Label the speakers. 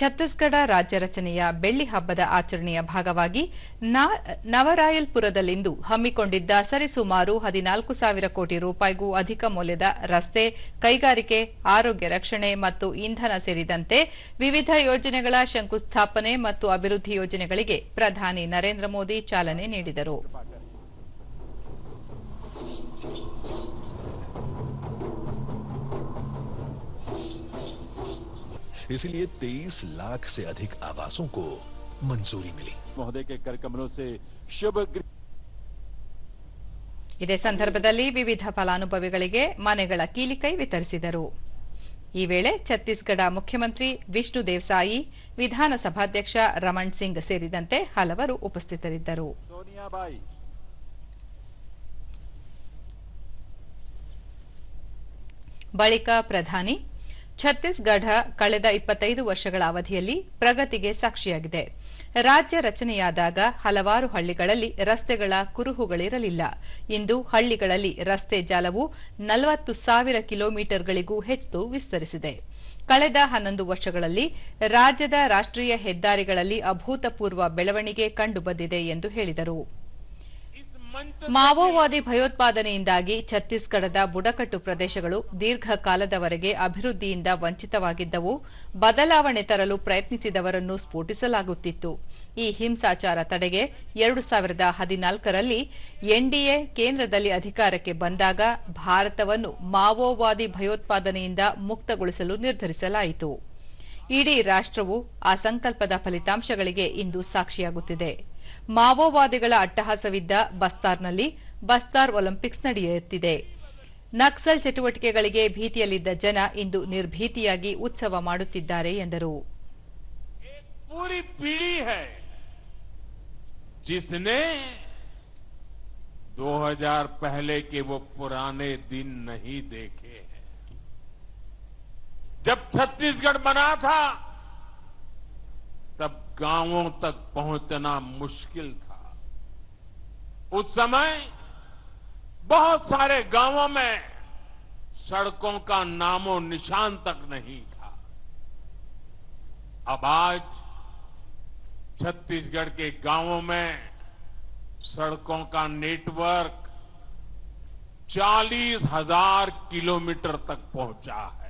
Speaker 1: ಛತ್ತೀಸ್ಗಢ ರಾಜ್ಯ ರಚನೆಯ ಬೆಳ್ಳಿ ಹಬ್ಬದ ಆಚರಣೆಯ ಭಾಗವಾಗಿ ನವರಾಯಲ್ಪುರದಲ್ಲಿಂದು ಹಮ್ಮಿಕೊಂಡಿದ್ದ ಸರಿಸುಮಾರು ಹದಿನಾಲ್ಕು ಸಾವಿರ ಕೋಟಿ ರೂಪಾಯಿಗೂ ಅಧಿಕ ಮೌಲ್ಯದ ರಸ್ತೆ, ಕೈಗಾರಿಕೆ, ಆರೋಗ್ಯ ರಕ್ಷಣೆ ಮತ್ತು ಇಂಧನ ಸೇರಿದಂತೆ ವಿವಿಧ ಯೋಜನೆಗಳ ಶಂಕುಸ್ಥಾಪನೆ ಮತ್ತು ಅಭಿವೃದ್ಧಿ ಯೋಜನೆಗಳಿಗೆ ಪ್ರಧಾನಿ ನರೇಂದ್ರ ಮೋದಿ ಚಾಲನೆ ನೀಡಿದರು.
Speaker 2: इसीलिए 23 लाख से अधिक आवासों को मंजूरी मिली
Speaker 3: महोदय के कर कमलों से शुभ गृह
Speaker 1: ಇದೇ ಸಂದರ್ಭದಲ್ಲಿ ವಿವಿಧ ಫಲಾನುಭವಿಗಳಿಗೆ ಮನೆಗಳ ಕೀಲಿಕೈ ವಿತರಿಸಿದರು ಈ ವೇಳೆ ಛತ್ತೀಸ್ಗಢ ಮುಖ್ಯಮಂತ್ರಿ ವಿಷ್ಣು ದೇವ್ಸಾಯಿ ವಿಧಾನಸಭಾಧ್ಯಕ್ಷ ರಮಣ್ ಸಿಂಗ್ ಸೇರಿದಂತೆ ಹಲವರು ಉಪಸ್ಥಿತರಿದ್ದರು
Speaker 3: सोनिया बाई
Speaker 1: ಬಳಿಕ ಪ್ರಧಾನಿ ಛತ್ತೀಸ್ಗಢ ಕಳೆದ ಇಪ್ಪತ್ತೈದು ವರ್ಷಗಳ ಅವಧಿಯಲ್ಲಿ ಪ್ರಗತಿಗೆ ಸಾಕ್ಷಿಯಾಗಿದೆ. ರಾಜ್ಯ ರಚನೆಯಾದಾಗ ಹಲವಾರು ಹಳ್ಳಿಗಳಲ್ಲಿ ರಸ್ತೆಗಳ ಕುರುಹುಗಳಿರಲಿಲ್ಲ. ಇಂದು ಹಳ್ಳಿಗಳಲ್ಲಿ ರಸ್ತೆ ಜಾಲವು ನಲವತ್ತು ಸಾವಿರ ಕಿಲೋಮೀಟರ್ಗಳಿಗೂ ಹೆಚ್ಚು ವಿಸ್ತರಿಸಿದೆ. ಕಳೆದ ಹನ್ನೊಂದು ವರ್ಷಗಳಲ್ಲಿ ರಾಜ್ಯದ ರಾಷ್ಟ್ರೀಯ ಹೆದ್ದಾರಿಗಳಲ್ಲಿ ಅಭೂತಪೂರ್ವ ಬೆಳವಣಿಗೆ ಕಂಡುಬಂದಿದೆ ಎಂದು ಹೇಳಿದರು. ಮಾವೋವಾದಿ ಭಯೋತ್ಪಾದನೆಯಿಂದಾಗಿ ಛತ್ತೀಸ್ಗಢದ ಬುಡಕಟ್ಟು ಪ್ರದೇಶಗಳು ದೀರ್ಘಕಾಲದವರೆಗೆ ಅಭಿವೃದ್ಧಿಯಿಂದ ವಂಚಿತವಾಗಿದ್ದವು. ಬದಲಾವಣೆ ತರಲು ಪ್ರಯತ್ನಿಸಿದವರನ್ನು ಸ್ಫೋಟಿಸಲಾಗುತ್ತಿತ್ತು. ಈ ಹಿಂಸಾಚಾರ ತಡೆಗೆ ಎರಡು ಸಾವಿರದ ಹದಿನಾಲ್ಕರಲ್ಲಿ ಎನ್ಡಿಎ ಕೇಂದ್ರದಲ್ಲಿ ಅಧಿಕಾರಕ್ಕೆ ಬಂದಾಗ ಭಾರತವನ್ನು ಮಾವೋವಾದಿ ಭಯೋತ್ಪಾದನೆಯಿಂದ ಮುಕ್ತಗೊಳಿಸಲು ನಿರ್ಧರಿಸಲಾಯಿತು. ಇಡೀ ರಾಷ್ಟ್ರವು ಆ ಸಂಕಲ್ಪದ ಫಲಿತಾಂಶಗಳಿಗೆ ಇಂದು ಸಾಕ್ಷಿಯಾಗುತ್ತಿದೆ. ಮಾವೋವಾದಿಗಳ ಅಟ್ಟಹಾಸವಿದ್ದ ಬಸ್ತಾರ್ನಲ್ಲಿ ಬಸ್ತಾರ್ ಒಲಿಂಪಿಕ್ಸ್ ನಡೆಯುತ್ತಿದೆ ನಕ್ಸಲ್ ಚಟುವಟಿಕೆಗಳಿಗೆ ಭೀತಿಯಲ್ಲಿದ್ದ ಜನ ಇಂದು ನಿರ್ಭೀತಿಯಾಗಿ ಉತ್ಸವ ಮಾಡುತ್ತಿದ್ದಾರೆ ಎಂದರು
Speaker 3: पूरी पीढ़ी है जिसने 2000 पहले के वो पुराने दिन नहीं देखे हैं जब छत्तीसगढ़ बना था तब गाँवों तक पहुँचना मुश्किल था। उस समय बहुत सारे गाँवों में सड़कों का नामो निशान तक नहीं था। अब आज छत्तीसगढ़ के गाँवों में सड़कों का नेटवर्क चालीस हज़ार किलोमीटर तक पहुँचा है।